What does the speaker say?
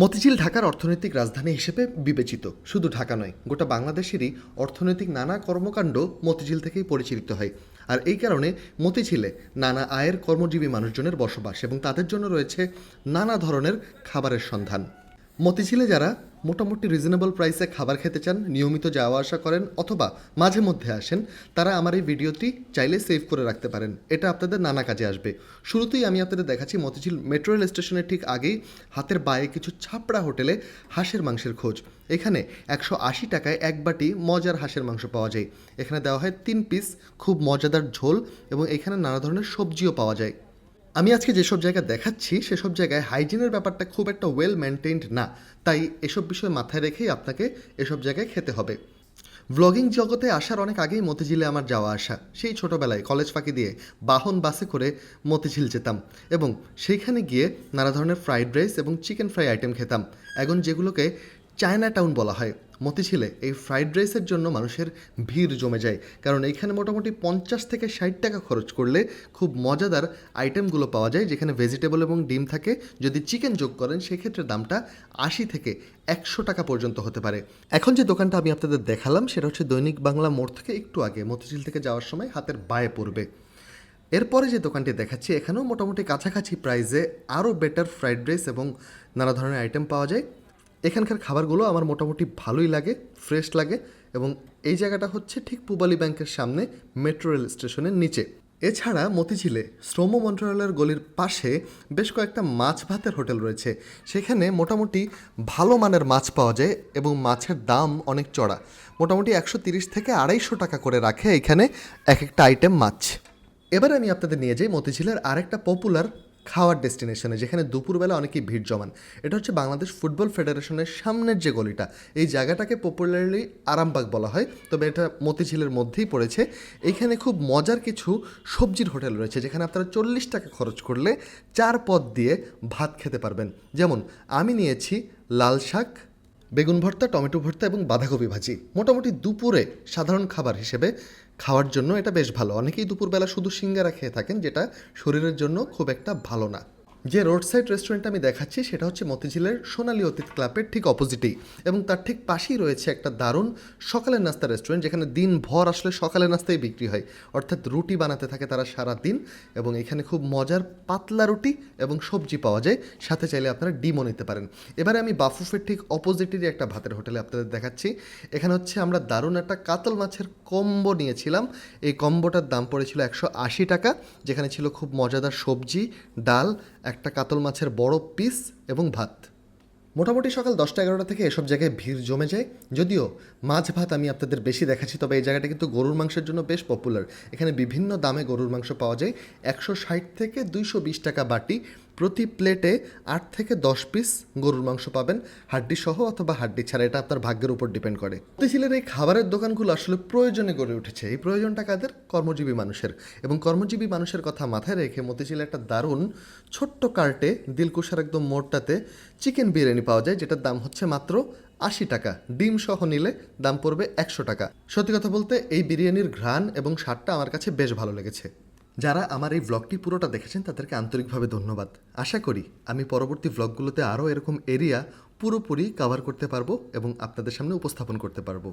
মতিঝিল ঢাকার অর্থনৈতিক রাজধানী হিসেবে বিবেচিত। শুধু ঢাকা নয়, গোটা বাংলাদেশেরই অর্থনৈতিক নানা কর্মকাণ্ড মতিঝিল থেকেই পরিচালিত হয়। আর এই কারণে মতিঝিলে নানা আয়ের কর্মজীবী মানুষজনের বসবাস এবং তাদের জন্য রয়েছে নানা ধরনের খাবারের সন্ধান। মতিঝিলে যারা মোটামুটি রিজনেবল প্রাইসে খাবার খেতে চান, নিয়মিত যাওয়া আসা করেন অথবা মাঝে মধ্যে আসেন, তারা আমার এই ভিডিওটি চাইলে সেভ করে রাখতে পারেন। এটা আপনাদের নানা কাজে আসবে। শুরুতেই আমি আপনাদের দেখাচ্ছি মতিঝিল মেট্রো রেল স্টেশনের ঠিক আগেই হাতের বায়ে কিছু ছাপড়া হোটেলে হাঁসের মাংসের খোঁজ। এখানে একশো আশি টাকায় এক বাটি মজার হাঁসের মাংস পাওয়া যায়। এখানে দেওয়া হয় তিন পিস খুব মজাদার ঝোল এবং এখানে নানা ধরনের সবজিও পাওয়া যায়। আমি আজকে যেসব জায়গা দেখাচ্ছি, সেসব জায়গায় হাইজিনের ব্যাপারটা খুব একটা ওয়েল মেনটেইনড না। তাই এসব বিষয় মাথায় রেখেই আপনাকে এসব জায়গায় খেতে হবে। ব্লগিং জগতে আসার অনেক আগেই মতিঝিলে আমার যাওয়া আসা। সেই ছোটোবেলায় কলেজ ফাঁকি দিয়ে বাহন বাসে করে মতিঝিল যেতাম এবং সেইখানে গিয়ে নানা ধরনের ফ্রাইড রাইস এবং চিকেন ফ্রাই আইটেম খেতাম। এখন যেগুলোকে চায়না টাউন বলা হয়। মতিঝিলে এই ফ্রাইড রাইসের জন্য মানুষের ভিড় জমে যায়। কারণ এইখানে মোটামুটি পঞ্চাশ থেকে ষাট টাকা খরচ করলে খুব মজাদার আইটেমগুলো পাওয়া যায়, যেখানে ভেজিটেবল এবং ডিম থাকে। যদি চিকেন যোগ করেন, সেক্ষেত্রে দামটা আশি থেকে একশো টাকা পর্যন্ত হতে পারে। এখন যে দোকানটা আমি আপনাদের দেখালাম, সেটা হচ্ছে দৈনিক বাংলা মোড় থেকে একটু আগে, মতিঝিল থেকে যাওয়ার সময় হাতের বায়ে পড়বে। এরপরে যে দোকানটি দেখাচ্ছি, এখানেও মোটামুটি কাছাকাছি প্রাইসে আরও বেটার ফ্রাইড রাইস এবং নানা ধরনের আইটেম পাওয়া যায়। এখানকার খাবারগুলো আমার মোটামুটি ভালোই লাগে ফ্রেশ লাগে এবং এই জায়গাটা হচ্ছে ঠিক পুবালি ব্যাংকের সামনে মেট্রো রেল স্টেশনের নিচে। এছাড়া মতিঝিলে শ্রম মন্ত্রণালয়ের গলির পাশে বেশ কয়েকটা মাছ ভাতের হোটেল রয়েছে। সেখানে মোটামুটি ভালো মানের মাছ পাওয়া যায় এবং মাছের দাম অনেক চড়া। মোটামুটি একশো তিরিশ থেকে আড়াইশো টাকা করে রাখে এখানে এক একটা আইটেম মাছ। এবার আমি আপনাদের নিয়ে যাই মতিঝিলের আরেকটা পপুলার খাওয়ার ডেস্টিনেশনে, যেখানে দুপুরবেলা অনেকেই ভিড় জমান। এটা হচ্ছে বাংলাদেশ ফুটবল ফেডারেশনের সামনের যে গলিটা। এই জায়গাটাকে পপুলারলি আরামবাগ বলা হয়, তবে এটা মতিঝিলের মধ্যেই পড়েছে। এখানে খুব মজার কিছু সবজির হোটেল রয়েছে, যেখানে আপনারা চল্লিশ টাকা খরচ করলে চার পদ দিয়ে ভাত খেতে পারবেন। যেমন, আমি নিয়েছি লাল শাক বেগুন ভর্তা, টমেটো ভর্তা এবং বাঁধাকপি ভাজি। মোটামুটি দুপুরে সাধারণ খাবার হিসেবে খাওয়ার জন্য এটা বেশ ভালো। অনেকেই দুপুরবেলা শুধু সিঙ্গারা খেয়ে থাকেন, যেটা শরীরের জন্য খুব একটা ভালো না। যে রোড সাইড রেস্টুরেন্ট আমি দেখাচ্ছি, সেটা হচ্ছে মতিঝিলের সোনালী অতীত ক্লাবের ঠিক অপোজিটেই এবং তার ঠিক পাশেই রয়েছে একটা দারুণ সকালের নাস্তা রেস্টুরেন্ট যেখানে দিন ভর আসলে সকালের নাস্তাই বিক্রি হয়। অর্থাৎ রুটি বানাতে থাকে তারা সারা দিন এবং এখানে খুব মজার পাতলা রুটি এবং সবজি পাওয়া যায়। সাথে চাইলে আপনারা ডিমও নিতে পারেন। এবারে আমি বাফুফের ঠিক অপোজিটেরই একটা ভাতের হোটেলে আপনাদের দেখাচ্ছি। এখানে হচ্ছে আমরা দারুণ একটা কাতল মাছের কম্বো নিয়েছিলাম। এই কম্বোটার দাম পড়েছিল একশো আশি টাকা, যেখানে ছিল খুব মজাদার সবজি, ডাল একটা কাতল মাছের বড় পিস এবং ভাত। মোটামুটি সকাল দশটা এগারোটা থেকে এসব জায়গায় ভিড় জমে যায়। যদিও মাছ ভাত আমি আপনাদের বেশি দেখাচ্ছি, তবে এই জায়গাটা কিন্তু গরুর মাংসের জন্য বেশ পপুলার এখানে বিভিন্ন দামে গরুর মাংস পাওয়া যায়। একশো ষাট থেকে দুইশো বিশ টাকা বাটি প্রতি প্লেটে আট থেকে দশ পিস গরুর মাংস পাবেন, হাড্ডি সহ অথবা হাড্ডি ছাড়া। এটা আপনার ভাগ্যের উপর ডিপেন্ড করে। মতিঝিলের এই খাবারের দোকানগুলো আসলে প্রয়োজনে গড়ে উঠেছে। এই প্রয়োজনটা কাদের? কর্মজীবী মানুষের। এবং কর্মজীবী মানুষের কথা মাথায় রেখে মতিঝিলে একটা দারুণ ছোট্ট কার্টে, দিলকুশার একদম মোড়টাতে চিকেন বিরিয়ানি পাওয়া যায়, যেটার দাম হচ্ছে মাত্র আশি টাকা। ডিম সহ নিলে দাম পড়বে একশো টাকা। সত্যি কথা বলতে এই বিরিয়ানির ঘ্রাণ এবং স্বাদটা আমার কাছে বেশ ভালো লেগেছে। যারা আমার এই ব্লগটি পুরোটা দেখেছেন তাদেরকে আন্তরিকভাবে ধন্যবাদ। আশা করি আমি পরবর্তী ব্লগগুলোতে আরও এরকম এরিয়া পুরোপুরি কভার করতে পারব এবং আপনাদের সামনে উপস্থাপন করতে পারব।